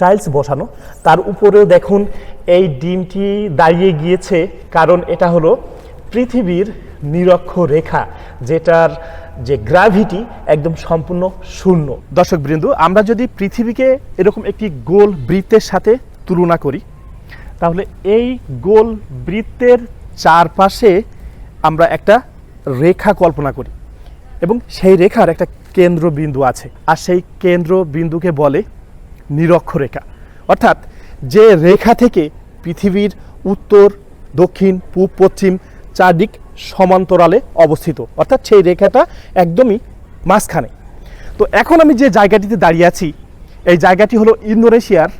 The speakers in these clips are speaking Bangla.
টাইলস বসানো। তার উপরেও দেখুন এই ডিমটি দাঁড়িয়ে গিয়েছে, কারণ এটা হলো পৃথিবীর নিরক্ষ রেখা, যেটার যে গ্রাভিটি একদম সম্পূর্ণ শূন্য। দর্শক বৃন্দু, আমরা যদি পৃথিবীকে এরকম একটি গোল বৃত্তের সাথে তুলনা করি, তাহলে এই গোল বৃত্তের চারপাশে আমরা একটা রেখা কল্পনা করি এবং সেই রেখার একটা কেন্দ্রবিন্দু আছে। আর সেই কেন্দ্রবিন্দুকে বলে নিরক্ষরেখা। অর্থাৎ যে রেখা থেকে পৃথিবীর উত্তর, দক্ষিণ, পূব, পশ্চিম চারদিক সমান্তরালে অবস্থিত। অর্থাৎ সেই রেখাটা একদমই মাঝখানে। তো এখন আমি যে জায়গাটিতে দাঁড়িয়ে আছি, এই জায়গাটি হলো ইন্দোনেশিয়ার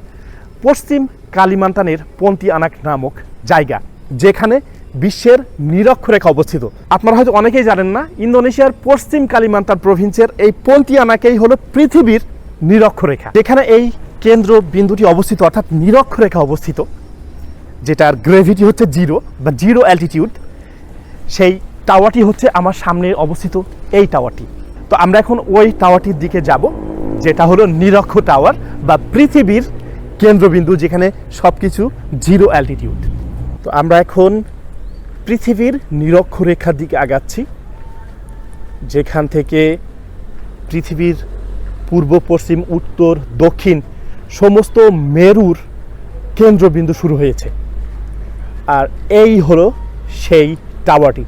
পশ্চিম কালিমান্তানের পন্তি আনাক নামক জায়গা, যেখানে বিশ্বের নিরক্ষরেখা অবস্থিত। আপনারা হয়তো অনেকেই জানেন না, ইন্দোনেশিয়ার পশ্চিম কালিমান্তান প্রভিন্সের এই পন্তি আনাকেই হলো পৃথিবীর নিরক্ষরেখা, যেখানে এই কেন্দ্র বিন্দুটি অবস্থিত, অর্থাৎ নিরক্ষরেখা অবস্থিত, যেটার গ্রেভিটি হচ্ছে জিরো বা জিরো অ্যালটিটিউড সেই টাওয়ারটি হচ্ছে আমার সামনে অবস্থিত এই টাওয়ারটি তো আমরা এখন ওই টাওয়ারটির দিকে যাব, যেটা হলো নিরক্ষ টাওয়ার বা পৃথিবীর কেন্দ্রবিন্দু, যেখানে সব কিছু জিরো অ্যালটিটিউড তো আমরা এখন পৃথিবীর নিরক্ষরেখার দিকে আগাচ্ছি, যেখান থেকে পৃথিবীর পূর্ব, পশ্চিম, উত্তর, দক্ষিণ সমস্ত মেরুর কেন্দ্রবিন্দু শুরু হয়েছে। আর এই হলো সেই টাওয়ারটি।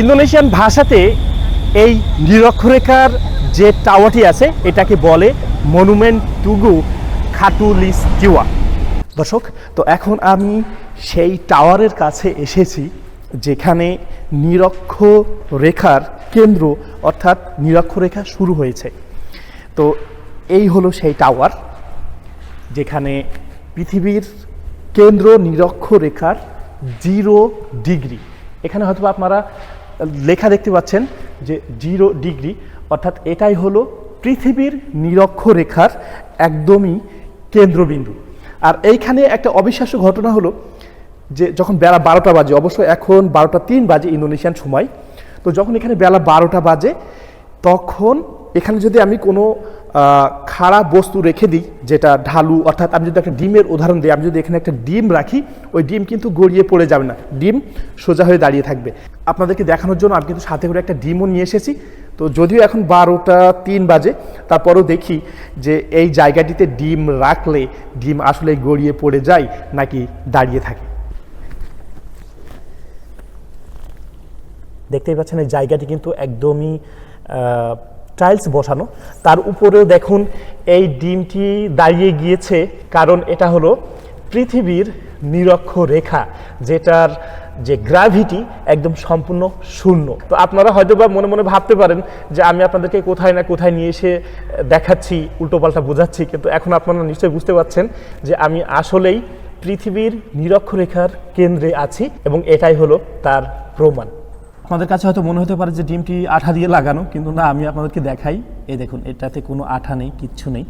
ইন্দোনেশিয়ান ভাষাতে এই নিরক্ষরেখার যে টাওয়ারটি আছে, এটাকে বলে মনুমেন্ট টুগু খাটুলিস টিওয়া দর্শক, তো এখন আমি সেই টাওয়ারের কাছে এসেছি, যেখানে নিরক্ষ রেখার কেন্দ্র অর্থাৎ নিরক্ষরেখা শুরু হয়েছে। তো এই হলো সেই টাওয়ার, যেখানে পৃথিবীর কেন্দ্র নিরক্ষ রেখার জিরো ডিগ্রি। এখানে হয়তো আপনারা লেখা দেখতে পাচ্ছেন যে জিরো ডিগ্রি, অর্থাৎ এটাই হলো পৃথিবীর নিরক্ষ রেখার একদমই কেন্দ্রবিন্দু। আর এইখানে একটা অবিশ্বাস্য ঘটনা হলো যে যখন বেলা বারোটা বাজে, অবশ্য এখন বারোটা তিন বাজে ইন্দোনেশিয়ান সময়, তো যখন এখানে বেলা বারোটা বাজে, তখন এখানে যদি আমি কোনো খাড়া বস্তু রেখে দিই, যেটা ঢালু, অর্থাৎ আমি যদি একটা ডিমের উদাহরণ দিই, আমি যদি এখানে একটা ডিম রাখি, ওই ডিম কিন্তু গড়িয়ে পড়ে যাবে না। ডিম সোজা হয়ে দাঁড়িয়ে থাকবে। আপনাদেরকে দেখানোর জন্য আমি কিন্তু সাথে করে একটা ডিমও নিয়ে এসেছি। তো যদিও এখন বারোটা তিন বাজে, তারপরেও দেখি যে এই জায়গাটিতে ডিম রাখলে ডিম আসলে গড়িয়ে পড়ে যায় নাকি দাঁড়িয়ে থাকে। দেখতেই পাচ্ছেন এই জায়গাটি কিন্তু একদমই টাইলস বসানো। তার উপরেও দেখুন এই ডিমটি দাঁড়িয়ে গিয়েছে, কারণ এটা হলো পৃথিবীর নিরক্ষ রেখা, যেটার যে গ্রাভিটি একদম সম্পূর্ণ শূন্য। তো আপনারা হয়তো বা মনে মনে ভাবতে পারেন যে আমি আপনাদেরকে কোথায় না কোথায় নিয়ে এসে দেখাচ্ছি উল্টোপাল্টা বোঝাচ্ছি, কিন্তু এখন আপনারা নিশ্চয়ই বুঝতে পারছেন যে আমি আসলেই পৃথিবীর নিরক্ষরেখার কেন্দ্রে আছি এবং এটাই হলো তার প্রমাণ। আপনাদের কাছে হয়তো মনে হতে পারে যে ডিমটি আঠা দিয়ে লাগানো, কিন্তু না, আমি আপনাদেরকে দেখাই। এই দেখুন, এটাতে কোনো আঠা নেই, কিচ্ছু নেই।